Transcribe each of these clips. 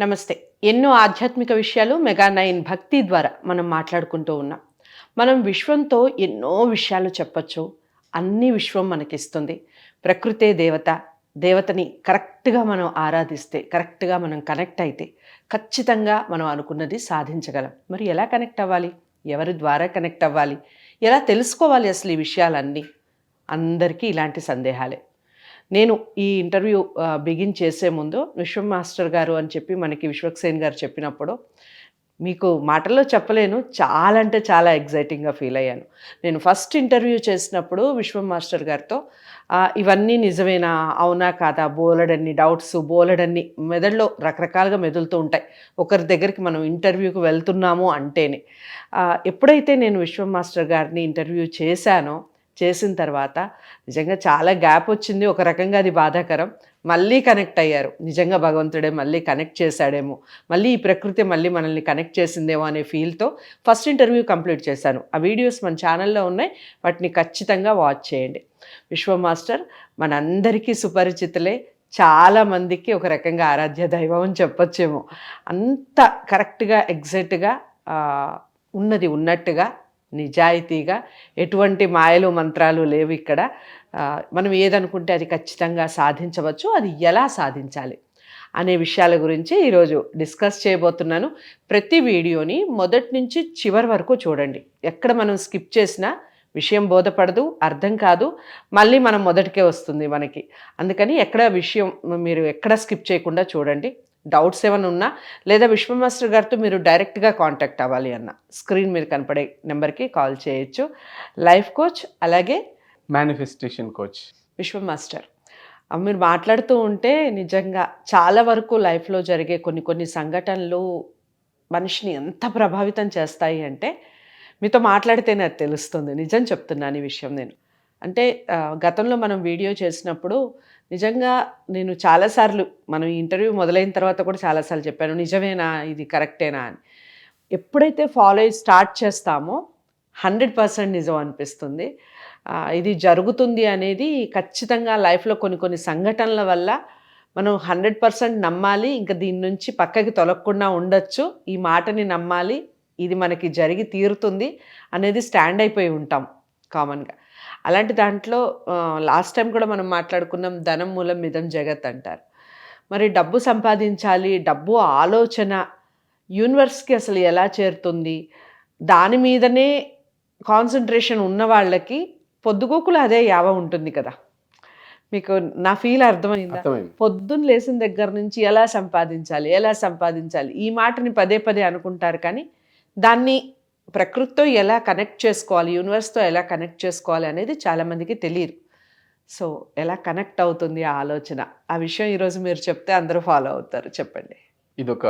నమస్తే. ఎన్నో ఆధ్యాత్మిక విషయాలు మెగా నైన్ భక్తి ద్వారా మనం మాట్లాడుకుంటూ ఉన్నాం. మనం విశ్వంతో ఎన్నో విషయాలు చెప్పచ్చు. అన్ని విశ్వం మనకిస్తుంది. ప్రకృతే దేవత దేవతని కరెక్ట్గా మనం ఆరాధిస్తే కరెక్ట్గా మనం కనెక్ట్ అయితే ఖచ్చితంగా మనం అనుకున్నది సాధించగలం. మరి ఎలా కనెక్ట్ అవ్వాలి? ఎవరి ద్వారా కనెక్ట్ అవ్వాలి? ఎలా తెలుసుకోవాలి అసలు ఈ విషయాలన్నీ? అందరికీ ఇలాంటి సందేహాలే. నేను ఈ ఇంటర్వ్యూ బిగిన్ చేసే ముందు విశ్వం మాస్టర్ గారు అని చెప్పి మనకి విశ్వక్సేన్ గారు చెప్పినప్పుడు మీకు మాటల్లో చెప్పలేను చాలా అంటే చాలా ఎగ్జైటింగ్గా ఫీల్ అయ్యాను. నేను ఫస్ట్ ఇంటర్వ్యూ చేసినప్పుడు విశ్వం మాస్టర్ గారితో ఇవన్నీ నిజమేనా? అవునా కాదా? బోలెడన్ని డౌట్స్ బోలెడన్ని మెదడులో రకరకాలుగా మెదులుతూ ఉంటాయి. ఒకరి దగ్గరికి మనం ఇంటర్వ్యూకి వెళ్తున్నాము అంటేనే. ఎప్పుడైతే నేను విశ్వం మాస్టర్ గారిని ఇంటర్వ్యూ చేశానో చేసిన తర్వాత నిజంగా చాలా గ్యాప్ వచ్చింది. ఒక రకంగా అది బాధాకరం. మళ్ళీ కనెక్ట్ అయ్యారు. నిజంగా భగవంతుడే మళ్ళీ కనెక్ట్ చేశాడేమో. మళ్ళీ ఈ ప్రకృతి మళ్ళీ మనల్ని కనెక్ట్ చేసిందేమో అనే ఫీల్తో ఫస్ట్ ఇంటర్వ్యూ కంప్లీట్ చేశాను. ఆ వీడియోస్ మన ఛానల్లో ఉన్నాయి. వాటిని ఖచ్చితంగా వాచ్ చేయండి. విశ్వ మాస్టర్ మనందరికీ సుపరిచితులే. చాలా మందికి ఒక రకంగా ఆరాధ్య దైవం అని చెప్పొచ్చేమో. అంత కరెక్ట్గా ఎగ్జాక్ట్గా ఉన్నది ఉన్నట్టుగా నిజాయితీగా ఎటువంటి మాయలు మంత్రాలు లేవు ఇక్కడ. మనం ఏదనుకుంటే అది ఖచ్చితంగా సాధించవచ్చు. అది ఎలా సాధించాలి అనే విషయాల గురించి ఈరోజు డిస్కస్ చేయబోతున్నాను. ప్రతి వీడియోని మొదటి నుంచి చివరి వరకు చూడండి. ఎక్కడ మనం స్కిప్ చేసినా విషయం బోధపడదు అర్థం కాదు. మళ్ళీ మనం మొదటికే వస్తుంది మనకి. అందుకని ఎక్కడ విషయం మీరు ఎక్కడ స్కిప్ చేయకుండా చూడండి. డౌట్స్ ఏమైనా ఉన్నా లేదా విశ్వ మాస్టర్ గారితో మీరు డైరెక్ట్గా కాంటాక్ట్ అవ్వాలి అన్న స్క్రీన్ మీద కనపడే నెంబర్కి కాల్ చేయొచ్చు. లైఫ్ కోచ్ అలాగే మేనిఫెస్టేషన్ కోచ్. విశ్వ మాస్టర్. ఆ, మీరు మాట్లాడుతూ ఉంటే నిజంగా చాలా వరకు లైఫ్లో జరిగే కొన్ని కొన్ని సంఘటనలు మనిషిని ఎంత ప్రభావితం చేస్తాయి అంటే మీతో మాట్లాడితేనే అది తెలుస్తుంది. నిజం చెప్తున్నాను ఈ విషయం నేను. అంటే గతంలో మనం వీడియో చేసినప్పుడు నిజంగా నేను చాలాసార్లు మనం ఇంటర్వ్యూ మొదలైన తర్వాత కూడా చాలాసార్లు చెప్పాను నిజమేనా? ఇది కరెక్టేనా? అని. ఎప్పుడైతే ఫాలో అయ్యి స్టార్ట్ చేస్తామో హండ్రెడ్ పర్సెంట్ నిజం అనిపిస్తుంది. ఇది జరుగుతుంది అనేది ఖచ్చితంగా లైఫ్లో కొన్ని కొన్ని సంఘటనల వల్ల మనం హండ్రెడ్ పర్సెంట్ నమ్మాలి ఇంకా దీని నుంచి పక్కకి తొలగకుండా ఉండొచ్చు ఈ మాటని నమ్మాలి ఇది మనకి జరిగి తీరుతుంది అనేది స్టాండ్ అయిపోయి ఉంటాం కామన్గా. అలాంటి దాంట్లో లాస్ట్ టైం కూడా మనం మాట్లాడుకున్నాం ధనం మూలం మిదం జగత్ అంటారు. మరి డబ్బు సంపాదించాలి డబ్బు ఆలోచన యూనివర్స్కి అసలు ఎలా చేరుతుంది? దాని మీదనే కాన్సన్ట్రేషన్ ఉన్న వాళ్ళకి పొద్దుగోకులు అదే యావ ఉంటుంది కదా. మీకు నా ఫీల్ అర్థమైందా? అర్థమైంది. పొద్దున్న లేచిన దగ్గర నుంచి ఎలా సంపాదించాలి ఎలా సంపాదించాలి? ఈ మాటని పదే పదే అనుకుంటారు కానీ దాన్ని ప్రకృతితో ఎలా కనెక్ట్ చేసుకోవాలి యూనివర్స్తో ఎలా కనెక్ట్ చేసుకోవాలి అనేది చాలామందికి తెలియదు. సో ఎలా కనెక్ట్ అవుతుంది ఆ ఆలోచన? ఆ విషయం ఈరోజు మీరు చెప్తే అందరూ ఫాలో అవుతారు. చెప్పండి. ఇదొక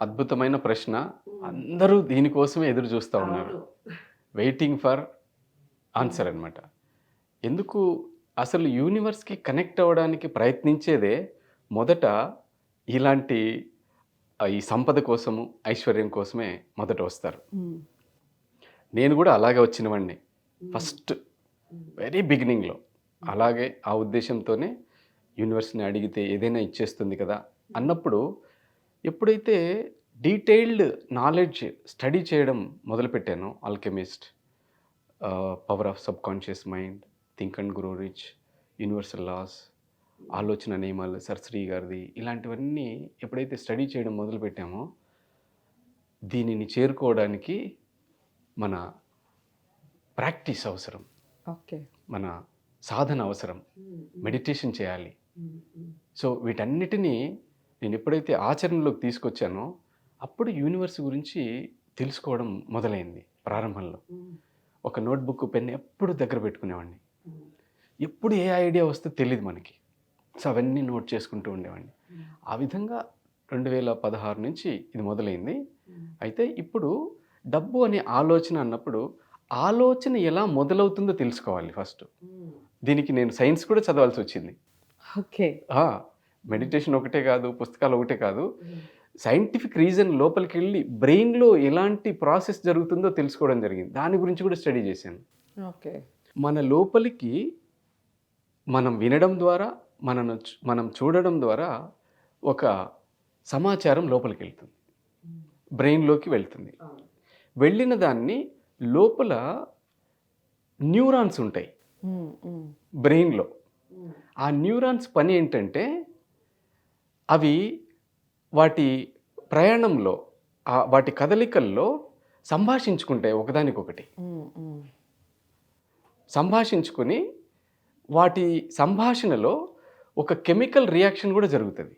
అద్భుతమైన ప్రశ్న. అందరూ దీనికోసమే ఎదురు చూస్తూ ఉన్నారు. వెయిటింగ్ ఫర్ ఆన్సర్ అన్నమాట. ఎందుకు అసలు యూనివర్స్కి కనెక్ట్ అవ్వడానికి ప్రయత్నించేదే మొదట ఇలాంటి ఈ సంపద కోసము ఐశ్వర్యం కోసమే మొదట వస్తారు. నేను కూడా అలాగే వచ్చినవాడిని ఫస్ట్ వెరీ బిగినింగ్లో. అలాగే ఆ ఉద్దేశంతోనే యూనివర్స్ని అడిగితే ఏదైనా ఇచ్చేస్తుంది కదా అన్నప్పుడు ఎప్పుడైతే డీటెయిల్డ్ నాలెడ్జ్ స్టడీ చేయడం మొదలుపెట్టానో alchemist power of subconscious mind think and grow rich universal laws ఆలోచన నియమాలు సర్శ్రీ గారిది ఇలాంటివన్నీ ఎప్పుడైతే స్టడీ చేయడం మొదలుపెట్టామో దీనిని చేరుకోవడానికి మన ప్రాక్టీస్ అవసరం. ఓకే. మన సాధన అవసరం. మెడిటేషన్ చేయాలి. సో వీటన్నిటినీ నేను ఎప్పుడైతే ఆచరణలోకి తీసుకొచ్చానో అప్పుడు యూనివర్స్ గురించి తెలుసుకోవడం మొదలైంది ప్రారంభంలో. ఒక నోట్బుక్ పెన్ ఎప్పుడు దగ్గర పెట్టుకునేవాడిని. ఎప్పుడు ఏ ఐడియా వస్తే తెలియదు మనకి. సో అవన్నీ నోట్ చేసుకుంటూ ఉండేవాడిని. ఆ విధంగా రెండు వేల పదహారు నుంచి ఇది మొదలైంది. అయితే ఇప్పుడు డబ్బు అనే ఆలోచన అన్నప్పుడు ఆలోచన ఎలా మొదలవుతుందో తెలుసుకోవాలి ఫస్ట్. దీనికి నేను సైన్స్ కూడా చదవాల్సి వచ్చింది. ఓకే. మెడిటేషన్ ఒకటే కాదు పుస్తకాలు ఒకటే కాదు. సైంటిఫిక్ రీజన్ లోపలికి వెళ్ళి బ్రెయిన్లో ఎలాంటి ప్రాసెస్ జరుగుతుందో తెలుసుకోవడం జరిగింది. దాని గురించి కూడా స్టడీ చేశాను. ఓకే. మన లోపలికి మనం వినడం ద్వారా మనను మనం చూడడం ద్వారా ఒక సమాచారం లోపలికి వెళ్తుంది. బ్రెయిన్లోకి వెళ్తుంది. వెళ్ళిన దాన్ని లోపల న్యూరాన్స్ ఉంటాయి. బ్రెయిన్లో. ఆ న్యూరాన్స్ పని ఏంటంటే అవి వాటి ప్రయాణంలో వాటి కదలికల్లో సంభాషించుకుంటాయి ఒకదానికొకటి. సంభాషించుకొని వాటి సంభాషణలో ఒక కెమికల్ రియాక్షన్ కూడా జరుగుతుంది.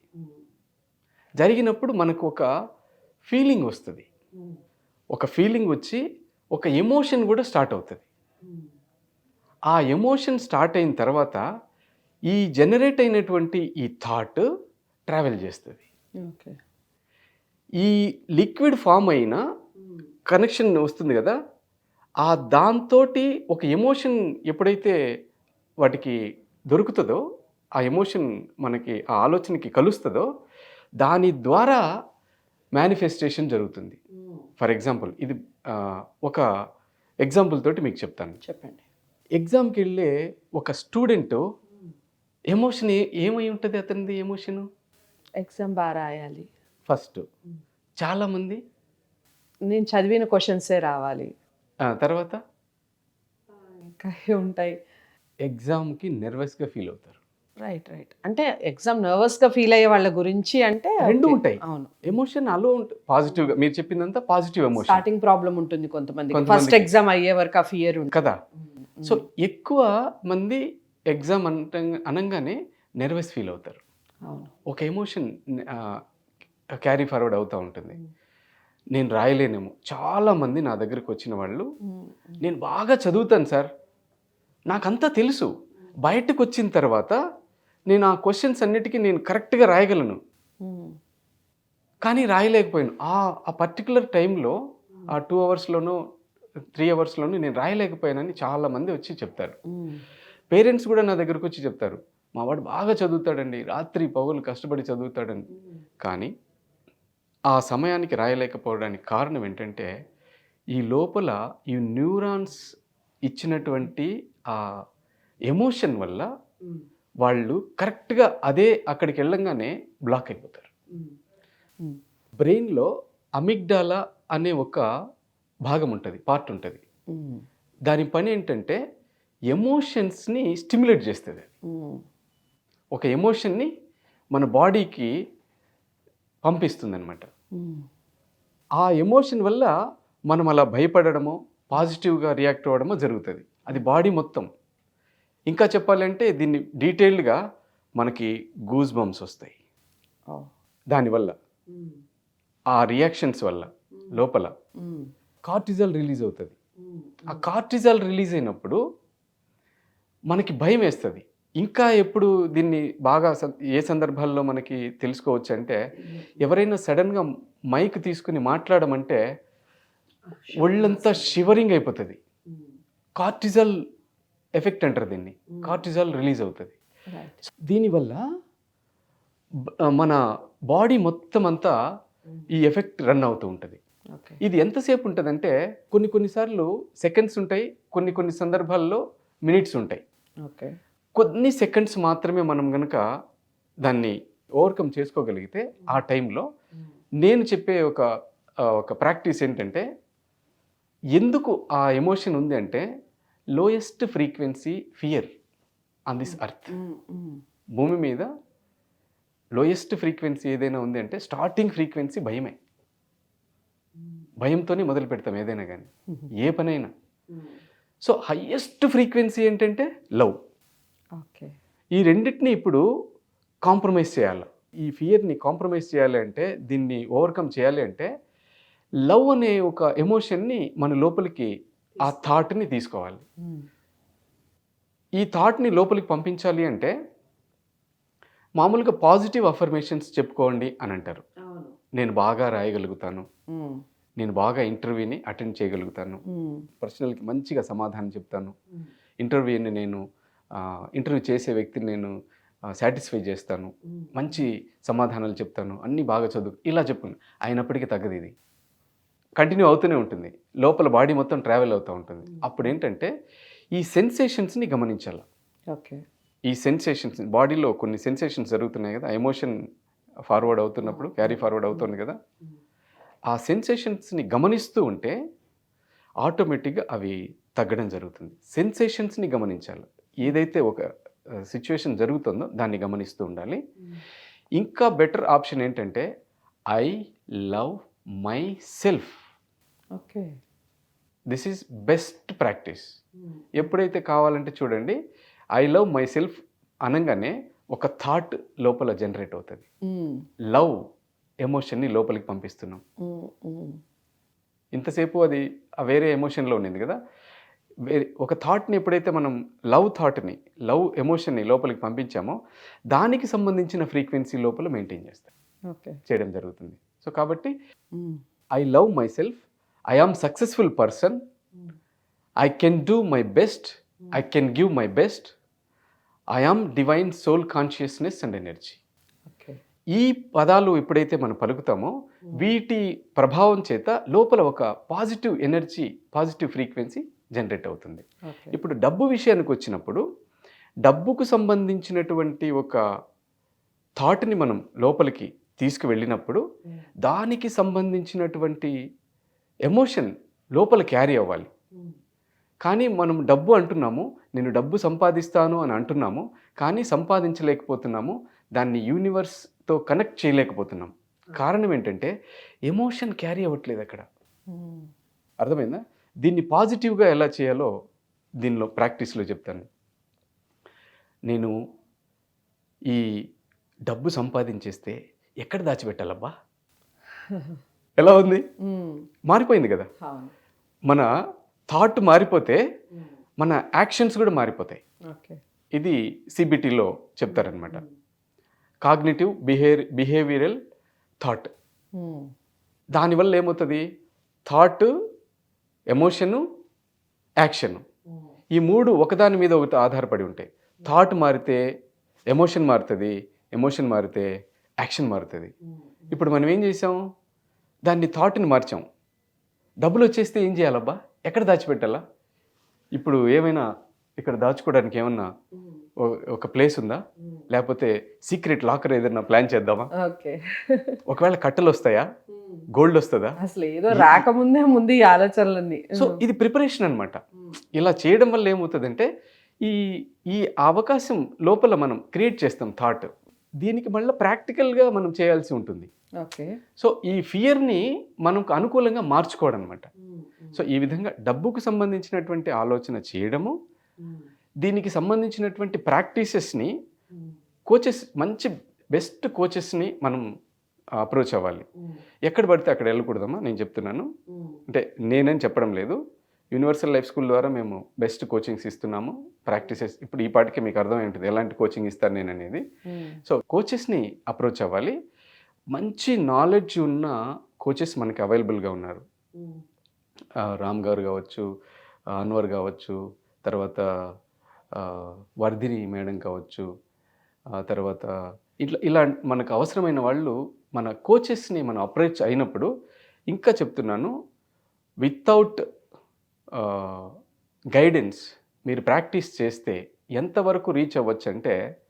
జరిగినప్పుడు మనకు ఒక ఫీలింగ్ వస్తుంది. ఒక ఫీలింగ్ వచ్చి ఒక ఎమోషన్ కూడా స్టార్ట్ అవుతుంది. ఆ ఎమోషన్ స్టార్ట్ అయిన తర్వాత ఈ జనరేట్ అయినటువంటి ఈ థాట్ ట్రావెల్ చేస్తుంది. ఓకే. ఈ లిక్విడ్ ఫామ్ అయిన కనెక్షన్ వస్తుంది కదా ఆ దాంతోటి ఒక ఎమోషన్ ఎప్పుడైతే వాటికి దొరుకుతుందో ఆ ఎమోషన్ మనకి ఆ ఆలోచనకి కలుస్తుందో దాని ద్వారా మేనిఫెస్టేషన్ జరుగుతుంది. ఫర్ ఎగ్జాంపుల్ ఇది ఒక ఎగ్జాంపుల్ తోటి మీకు చెప్తాను. చెప్పండి. ఎగ్జామ్కి వెళ్ళే ఒక స్టూడెంట్ ఎమోషన్ ఏమై ఉంటుంది అతనిది ఎమోషను ఎగ్జామ్ బాగా రాయాలి. ఫస్ట్ చాలామంది నేను చదివిన క్వశ్చన్సే రావాలి. తర్వాత? ఇంకా ఉంటాయి? ఎగ్జామ్కి నెర్వస్గా ఫీల్ అవుతారు. రైట్ రైట్ అంటే ఎగ్జామ్ నర్వస్గా ఫీల్ అయ్యే వాళ్ళ గురించి అంటే రెండు. ఉంటాయి. అవును. ఎమోషన్ అలో ఉంటుంది పాజిటివ్గా మీరు చెప్పిందంతా పాజిటివ్ ఎమోషన్ స్టార్టింగ్ ప్రాబ్లం ఉంటుంది కొంతమంది ఫస్ట్. ఎగ్జామ్ అయ్యే వరకు ఆ ఫియర్ ఉంటుంది. కదా? సో ఎక్కువ మంది ఎగ్జామ్ అంట అనగానే నెర్వస్ ఫీల్ అవుతారు. అవును. ఒక ఎమోషన్ క్యారీ ఫార్వర్డ్ అవుతూ ఉంటుంది. నేను రాయలేనేమో. చాలామంది నా దగ్గరికి వచ్చిన వాళ్ళు నేను బాగా చదువుతాను సార్. నాకంతా తెలుసు. బయటకు వచ్చిన తర్వాత నేను ఆ క్వశ్చన్స్ అన్నిటికీ నేను కరెక్ట్గా రాయగలను. కానీ రాయలేకపోయాను. ఆ ఆ పర్టికులర్ టైంలో ఆ టూ అవర్స్లోనో త్రీ అవర్స్లోనూ నేను రాయలేకపోయానని చాలామంది వచ్చి చెప్తారు. పేరెంట్స్ కూడా నా దగ్గరకు వచ్చి చెప్తారు. మా వాడు బాగా చదువుతాడండి. రాత్రి పగులు కష్టపడి చదువుతాడని. కానీ ఆ సమయానికి రాయలేకపోవడానికి కారణం ఏంటంటే ఈ లోపల ఈ న్యూరాన్స్ ఇచ్చినటువంటి ఆ ఎమోషన్ వల్ల వాళ్ళు కరెక్ట్గా అదే అక్కడికి వెళ్ళంగానే బ్లాక్ అయిపోతారు. బ్రెయిన్లో అమిగ్డాలా అనే ఒక భాగం ఉంటుంది పార్ట్ ఉంటుంది. దాని పని ఏంటంటే ఎమోషన్స్ని స్టిమ్యులేట్ చేస్తుంది. ఒక ఎమోషన్ని మన బాడీకి పంపిస్తుంది అనమాట ఆ ఎమోషన్ వల్ల మనం అలా భయపడడమో పాజిటివ్గా రియాక్ట్ అవ్వడమో జరుగుతుంది. అది బాడీ మొత్తం. ఇంకా చెప్పాలంటే దీన్ని డీటెయిల్డ్గా మనకి గూస్ బంప్స్ వస్తాయి దానివల్ల ఆ రియాక్షన్స్ వల్ల లోపల కార్టిజాల్ రిలీజ్ అవుతుంది. ఆ కార్టిజాల్ రిలీజ్ అయినప్పుడు మనకి భయం వేస్తుంది. ఇంకా ఎప్పుడు దీన్ని బాగా ఏ సందర్భాల్లో మనకి తెలుసుకోవచ్చు అంటే ఎవరైనా సడన్గా మైక్ తీసుకుని మాట్లాడమంటే ఒళ్ళంతా షివరింగ్ అయిపోతుంది. కార్టిజాల్ ఎఫెక్ట్ అంటారు దీన్ని. కార్టిజాల్ రిలీజ్ అవుతుంది. దీనివల్ల మన బాడీ మొత్తం అంతా ఈ ఎఫెక్ట్ రన్ అవుతూ ఉంటుంది. ఇది ఎంతసేపు ఉంటుందంటే కొన్ని కొన్నిసార్లు సెకండ్స్ ఉంటాయి కొన్ని కొన్ని సందర్భాల్లో మినిట్స్ ఉంటాయి. ఓకే కొన్ని సెకండ్స్ మాత్రమే మనం గనక దాన్ని ఓవర్కమ్ చేసుకోగలిగితే ఆ టైంలో నేను చెప్పే ఒక ఒక ప్రాక్టీస్ ఏంటంటే ఎందుకు ఆ ఎమోషన్ ఉంది అంటే lowest frequency fear on this earth భూమి మీద లోయెస్ట్ ఫ్రీక్వెన్సీ ఏదైనా ఉంది అంటే స్టార్టింగ్ ఫ్రీక్వెన్సీ భయమే. భయంతోనే మొదలు పెడతాం ఏదైనా కానీ. ఏ పనైనా. సో హయ్యెస్ట్ ఫ్రీక్వెన్సీ ఏంటంటే లవ్ ఓకే ఈ రెండింటిని ఇప్పుడు కాంప్రమైజ్ చేయాలి. ఈ ఫియర్ని కాంప్రమైజ్ చేయాలి అంటే దీన్ని ఓవర్కమ్ చేయాలి అంటే లవ్ అనే ఒక ఎమోషన్ని మన లోపలికి ఆ థాట్ని తీసుకోవాలి. ఈ థాట్ని లోపలికి పంపించాలి అంటే మామూలుగా పాజిటివ్ అఫర్మేషన్స్ చెప్పుకోండి అని అంటారు. నేను బాగా రాయగలుగుతాను. నేను బాగా ఇంటర్వ్యూని అటెండ్ చేయగలుగుతాను. ప్రశ్నలకి మంచిగా సమాధానం చెప్తాను. ఇంటర్వ్యూని నేను ఇంటర్వ్యూ చేసే వ్యక్తిని నేను సాటిస్ఫై చేస్తాను. మంచి సమాధానాలు చెప్తాను. అన్నీ బాగా చదువు. ఇలా చెప్పుకుని అయినప్పటికీ తగ్గదు ఇది. కంటిన్యూ అవుతూనే ఉంటుంది. లోపల బాడీ మొత్తం ట్రావెల్ అవుతూ ఉంటుంది. అప్పుడు ఏంటంటే ఈ సెన్సేషన్స్ని గమనించాలి. ఓకే. ఈ సెన్సేషన్స్ బాడీలో కొన్ని సెన్సేషన్స్ జరుగుతున్నాయి కదా ఎమోషన్ ఫార్వర్డ్ అవుతున్నప్పుడు క్యారీ ఫార్వర్డ్ అవుతుంది కదా. ఆ సెన్సేషన్స్ని గమనిస్తూ ఉంటే ఆటోమేటిక్గా అవి తగ్గడం జరుగుతుంది. సెన్సేషన్స్ని గమనించాలి. ఏదైతే ఒక సిచ్యువేషన్ జరుగుతుందో దాన్ని గమనిస్తూ ఉండాలి. ఇంకా బెటర్ ఆప్షన్ ఏంటంటే I love myself. Okay. This is best practice ఎప్పుడైతే కావాలంటే చూడండి ఐ లవ్ మై సెల్ఫ్ అనగానే ఒక థాట్ లోపల జనరేట్ అవుతుంది. లవ్ ఎమోషన్ని లోపలికి పంపిస్తున్నాం. ఇంతసేపు అది ఆ వేరే ఎమోషన్లో ఉండింది కదా? వేరే ఒక థాట్ని ఎప్పుడైతే మనం లవ్ థాట్ని లవ్ ఎమోషన్ని లోపలికి పంపించామో దానికి సంబంధించిన ఫ్రీక్వెన్సీ లోపల మెయింటైన్ చేస్తాం. ఓకే. చేయడం జరుగుతుంది. సో కాబట్టి I love myself I am successful person I can do my best I can give my best I am divine soul consciousness and energy ఈ పదాలు ఎప్పుడైతే మనం పలుకుతామో వీటి ప్రభావం చేత లోపల ఒక positive energy positive frequency generate అవుతుంది. ఇప్పుడు డబ్బు విషయానికి వచ్చినప్పుడు డబ్బుకు సంబంధించినటువంటి ఒక థాట్ని మనం లోపలికి తీసుకువెళ్ళినప్పుడు దానికి సంబంధించినటువంటి ఎమోషన్ లోపల క్యారీ అవ్వాలి. కానీ మనం డబ్బు అంటున్నాము నేను డబ్బు సంపాదిస్తాను అని అంటున్నాము కానీ సంపాదించలేకపోతున్నాము దాన్ని యూనివర్స్తో కనెక్ట్ చేయలేకపోతున్నాం. కారణం ఏంటంటే ఎమోషన్ క్యారీ అవ్వట్లేదు అక్కడ. అర్థమైందా? దీన్ని పాజిటివ్గా ఎలా చేయాలో దీనిలో ప్రాక్టీస్లో చెప్తాను. నేను ఈ డబ్బు సంపాదించేస్తే ఎక్కడ దాచిపెట్టాలబ్బా? ఎలా ఉంది? మారిపోయింది కదా. మన థాట్ మారిపోతే మన యాక్షన్స్ కూడా మారిపోతాయి. ఓకే. ఇది సిబిటిలో చెప్తారనమాట. Cognitive behave behavioural thought. దానివల్ల ఏమవుతుంది? Thought emotion action. ఈ మూడు ఒకదాని మీద ఒకటి ఆధారపడి ఉంటాయి. థాట్ మారితే ఎమోషన్ మారుతుంది ఎమోషన్ మారితే యాక్షన్ మారుతుంది. ఇప్పుడు మనం ఏం చేసాం? దాన్ని థాట్ని మార్చాం. డబ్బులు వచ్చేస్తే ఏం చేయాలబ్బా? ఎక్కడ దాచిపెట్టాలా? ఇప్పుడు ఏమైనా ఇక్కడ దాచుకోవడానికి ఏమన్నా ఒక ప్లేస్ ఉందా? లేకపోతే సీక్రెట్ లాకర్ ఏదైనా ప్లాన్ చేద్దామా? ఓకే. ఒకవేళ కట్టెలు వస్తాయా? గోల్డ్ వస్తుందా? అసలు ఏదో రాకముందే ముందు ఈ ఆలోచనలన్నీ. సో ఇది ప్రిపరేషన్ అన్నమాట. ఇలా చేయడం వల్ల ఏమవుతుందంటే ఈ ఈ అవకాశం లోపల మనం క్రియేట్ చేస్తాం థాట్ దీనికి మళ్ళీ ప్రాక్టికల్గా మనం చేయాల్సి ఉంటుంది. ఓకే. సో ఈ ఫియర్ని మనకు అనుకూలంగా మార్చుకోవడం అనమాట సో ఈ విధంగా డబ్బుకు సంబంధించినటువంటి ఆలోచన చేయడము దీనికి సంబంధించినటువంటి ప్రాక్టీసెస్ని కోచెస్ మంచి బెస్ట్ కోచెస్ని మనం అప్రోచ్ అవ్వాలి. ఎక్కడ పడితే అక్కడ వెళ్ళకూడదమ్మా నేను చెప్తున్నాను. అంటే నేనని చెప్పడం లేదు. యూనివర్సల్ లైఫ్ స్కూల్ ద్వారా మేము బెస్ట్ కోచింగ్స్ ఇస్తున్నాము ప్రాక్టీసెస్. ఇప్పుడు ఈ పాటికి మీకు అర్థమై ఉంటుంది ఎలాంటి కోచింగ్ ఇస్తాను నేను అనేది సో కోచెస్ని అప్రోచ్ అవ్వాలి. మంచి నాలెడ్జ్ ఉన్న కోచెస్ మనకి అవైలబుల్గా ఉన్నారు. రామ్ గారు కావచ్చు అన్వర్ కావచ్చు తర్వాత వర్ధిని మేడం కావచ్చు తర్వాత ఇట్లా ఇలా మనకు అవసరమైన వాళ్ళు మన కోచెస్ని మనం అప్రోచ్ అయినప్పుడు ఇంకా చెప్తున్నాను వితౌట్ గైడెన్స్ మీరు ప్రాక్టీస్ చేస్తే ఎంతవరకు రీచ్ అవ్వచ్చు అంటే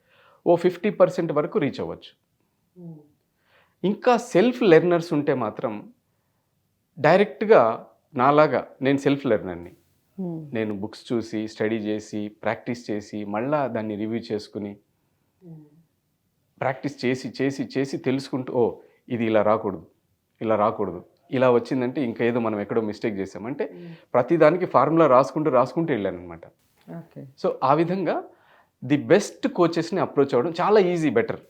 ఓ ఫిఫ్టీ పర్సెంట్ వరకు రీచ్ అవ్వచ్చు. ఇంకా సెల్ఫ్ లెర్నర్స్ ఉంటే మాత్రం డైరెక్ట్గా నాలాగా నేను సెల్ఫ్ లెర్నర్ని. నేను బుక్స్ చూసి స్టడీ చేసి ప్రాక్టీస్ చేసి మళ్ళా దాన్ని రివ్యూ చేసుకుని ప్రాక్టీస్ చేసి చేసి చేసి తెలుసుకుంటూ ఓ ఇది ఇలా రాకూడదు ఇలా రాకూడదు ఇలా వచ్చిందంటే ఇంకా ఏదో మనం ఎక్కడో మిస్టేక్ చేసామంటే ప్రతిదానికి ఫార్ములా రాసుకుంటూ రాసుకుంటూ వెళ్ళాను అనమాట ఓకే. సో ఆ విధంగా ది బెస్ట్ కోచెస్ని అప్రోచ్ అవ్వడం చాలా ఈజీ బెటర్.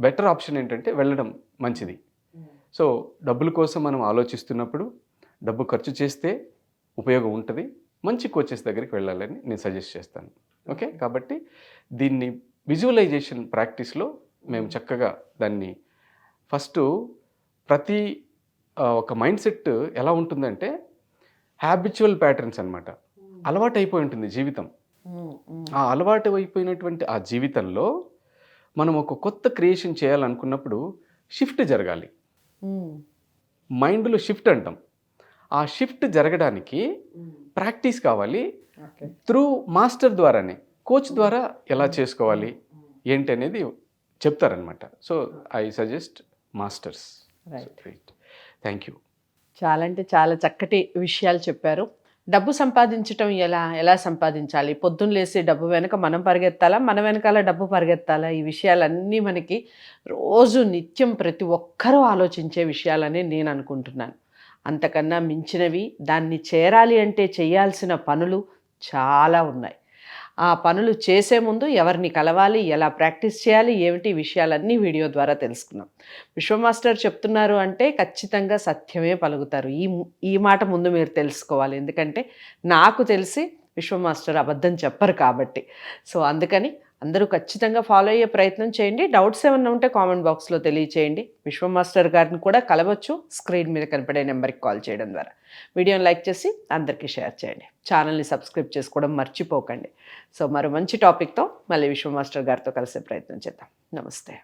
బెటర్ ఆప్షన్ ఏంటంటే వెళ్ళడం మంచిది. సో డబ్బుల కోసం మనం ఆలోచిస్తున్నప్పుడు డబ్బు ఖర్చు చేస్తే ఉపయోగం ఉంటుంది. మంచి కోచెస్ దగ్గరికి వెళ్ళాలని నేను సజెస్ట్ చేస్తాను. ఓకే? కాబట్టి దీన్ని విజువలైజేషన్ ప్రాక్టీస్లో మేము చక్కగా దాన్ని ఫస్ట్ ప్రతి ఒక మైండ్ సెట్ ఎలా ఉంటుందంటే హ్యాబిచువల్ ప్యాటర్న్స్ అనమాట అలవాటు అయిపోయి ఉంటుంది జీవితం. ఆ అలవాటు అయిపోయినటువంటి ఆ జీవితంలో మనం ఒక కొత్త క్రియేషన్ చేయాలనుకున్నప్పుడు షిఫ్ట్ జరగాలి. మైండ్లో షిఫ్ట్ అంటాం. ఆ షిఫ్ట్ జరగడానికి ప్రాక్టీస్ కావాలి. త్రూ మాస్టర్ ద్వారానే కోచ్ ద్వారా ఎలా చేసుకోవాలి ఏంటి అనేది చెప్తారనమాట so I suggest masters right thank you చాలా అంటే చాలా చక్కటి విషయాలు చెప్పారు. డబ్బు సంపాదించటం ఎలా? ఎలా సంపాదించాలి? పొద్దున్న లేసి డబ్బు వెనక మనం పరిగెత్తాలా? మన వెనకాల డబ్బు పరిగెత్తాలా? ఈ విషయాలన్నీ మనకి రోజు నిత్యం ప్రతి ఒక్కరూ ఆలోచించే విషయాలని నేను అనుకుంటున్నాను. అంతకన్నా మించినవి దాన్ని చేరాలి అంటే చేయాల్సిన పనులు చాలా ఉన్నాయి. ఆ పనులు చేసే ముందు ఎవరిని కలవాలి ఎలా ప్రాక్టీస్ చేయాలి ఏమిటి విషయాలన్నీ వీడియో ద్వారా తెలుసుకున్నాం విశ్వమాస్టర్ చెప్తున్నారు అంటే ఖచ్చితంగా సత్యమే పలుకుతారు. ఈ ఈ మాట ముందు మీరు తెలుసుకోవాలి. ఎందుకంటే నాకు తెలిసి విశ్వమాస్టర్ అబద్ధం చెప్పరు కాబట్టి. సో అందుకని అందరూ ఖచ్చితంగా ఫాలో అయ్యే ప్రయత్నం చేయండి. డౌట్స్ ఏమైనా ఉంటే కామెంట్ బాక్స్లో తెలియచేయండి. విశ్వమాస్టర్ గారిని కూడా కలవచ్చు. స్క్రీన్ మీద కనపడే నెంబర్కి కాల్ చేయడం ద్వారా. వీడియోని లైక్ చేసి అందరికీ షేర్ చేయండి. ఛానల్ని సబ్స్క్రైబ్ చేసుకోవడం మర్చిపోకండి. సో మరో మంచి టాపిక్తో మళ్ళీ విశ్వమాస్టర్ గారితో కలిసే ప్రయత్నం చేద్దాం. నమస్తే.